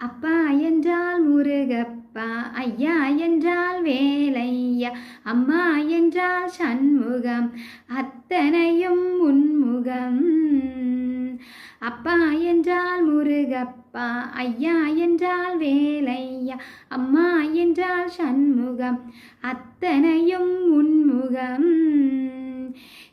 அப்பா என்றால் முருகப்பா ஐயா என்றால் வேலையா அம்மா என்றால் சண்முகம் அத்தனையும் உன்முகம். அப்பா என்றால் முருகப்பா ஐயா என்றால் வேலையா அம்மா என்றால் சண்முகம் அத்தனையும் உன்முகம்.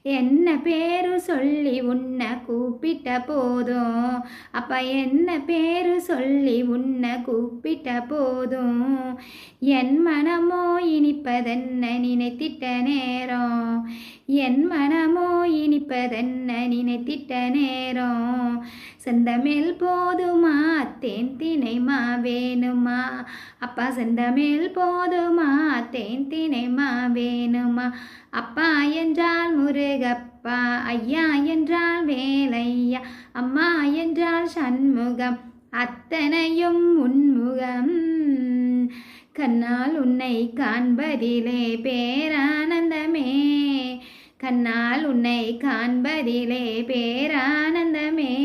என்ன பேரு சொல்லி உன்னை கூப்பிட்ட போதும்? அப்பா என்ன பேரு சொல்லி உன்னை கூப்பிட்ட போதும்? என் மனமோ இனிப்பதென்ன நினைத்திட்ட நேரம்? என் மனமோ இனிப்பதென்ன நினைத்திட்ட நேரம்? செந்தமேல் போதுமா? தேன் தினைமா? வேணுமா? அப்பா செந்தமேல் போதுமா? தேன் தினைமா? வேணுமா? அப்பா என்றால் முருகப்பா ஐயா என்றால் வேலையா அம்மா என்றால் சண்முகம் அத்தனையும் உன்முகம். கண்ணால் உன்னை காண்பதிலே பேரானந்தமே. கண்ணால் உன்னை காண்பதிலே பேரானந்தமே.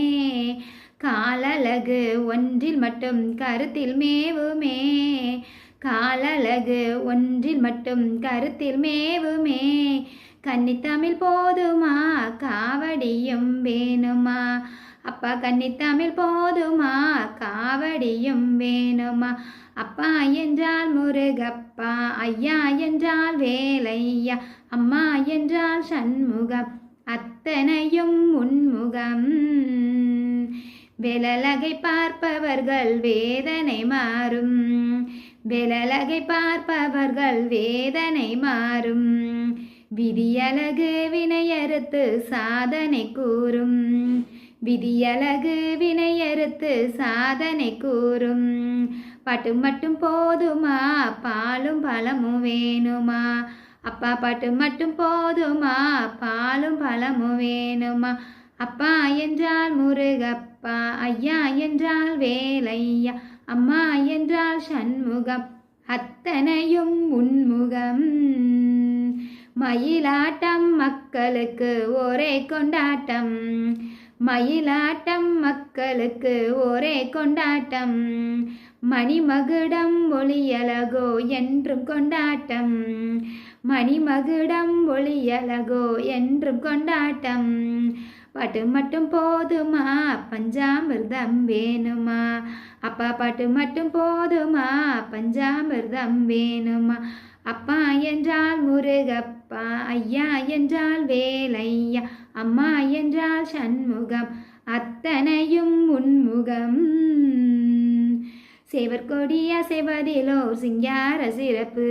காலழகு ஒன்றில் மட்டும் கருத்தில் மேவுமே. காலழகு ஒன்றில் மட்டும் கருத்தில் மேவுமே. கன்னித்தமிழ் போதுமா? காவடியும் வேணுமா? அப்பா கன்னித்தமிழ் போதுமா? காவடியும் வேணுமா? அப்பா என்றால் முருகப்பா ஐயா என்றால் வேலையா? அம்மா என்றால் சண்முகம் அத்தனையும் உன்முகம். விலலகை பார்ப்பவர்கள் வேதனை மாறும். விலலகை பார்ப்பவர்கள் வேதனை மாறும். விதியழகு வினையறுத்து சாதனை கூறும். விதியழகு வினையறுத்து சாதனை கூறும். பாட்டு மட்டும் போதுமா? பாலும் பழமும் வேணுமா? அப்பா பாட்டு மட்டும் போதுமா? பாலும் பழமும் வேணுமா? அப்பா என்றால் முருகப்பா ஐயா என்றால் வேலையா? அம்மா என்றால் சண்முகம் அத்தனையும் உன்முகம். மயிலாட்டம் மக்களுக்கு ஒரே கொண்டாட்டம். மயிலாட்டம் மக்களுக்கு ஒரே கொண்டாட்டம். மணிமகுடம் ஒளியலகோ என்றும் கொண்டாட்டம். மணிமகுடம் ஒளியலகோ என்றும் கொண்டாட்டம். பாட்டு மட்டும் போதுமா? பஞ்சாமிர்தம் வேணுமா? அப்பா பாட்டு மட்டும் போதுமா? பஞ்சாமிர்தம் வேணுமா? அப்பா என்றால் முருகப்பா ஐயா என்றால் வேலையா? அம்மா என்றால் சண்முகம் அத்தனையும் உன்முகம். சேவற்கொடிய செவதிலோ சிங்கார சிறப்பு.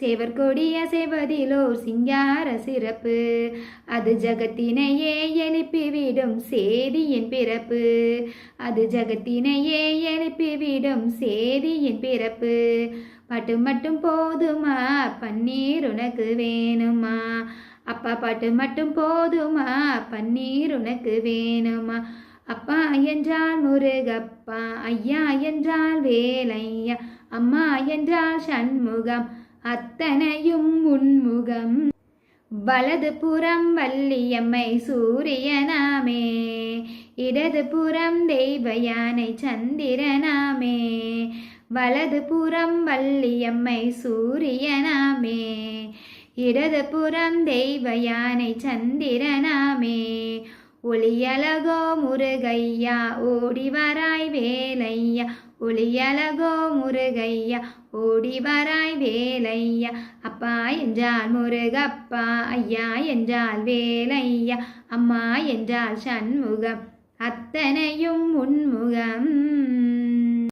சேவற்கொடிய சேவதிலோ சிங்கார சிறப்பு. அது ஜகத்தினையே எழுப்பிவிடும் சேதியின் பிறப்பு. அது ஜகத்தினையே எழுப்பிவிடும் சேதியின் பிறப்பு. பாட்டு மட்டும் போதுமா? பன்னீர் உனக்கு வேணுமா? அப்பா பாட்டு மட்டும் போதுமா? பன்னீர் உனக்கு வேணுமா? அப்பா என்றால் முருகப்பா ஐயா என்றால் வேலையா அம்மா என்றால் சண்முகம் அத்தனையும் உன்முகம். வலது புறம் வள்ளியம்மை சூரியனாமே இடது புறம் தெய்வ யானை சந்திரனாமே வலது புறம் வள்ளியம்மை சூரியனாமே இடது புறம் தெய்வ யானை சந்திரனாமே ஒளியலகோ முருகையா ஓடி வராய் வேலையா. ஒளியலகோ முருகையா ஓடி வராய் வேலையா. அப்பா என்றால் முருகப்பா ஐயா என்றால் வேலையா. அம்மா என்றால் சண்முகம் அத்தனையும் உன்முகம்.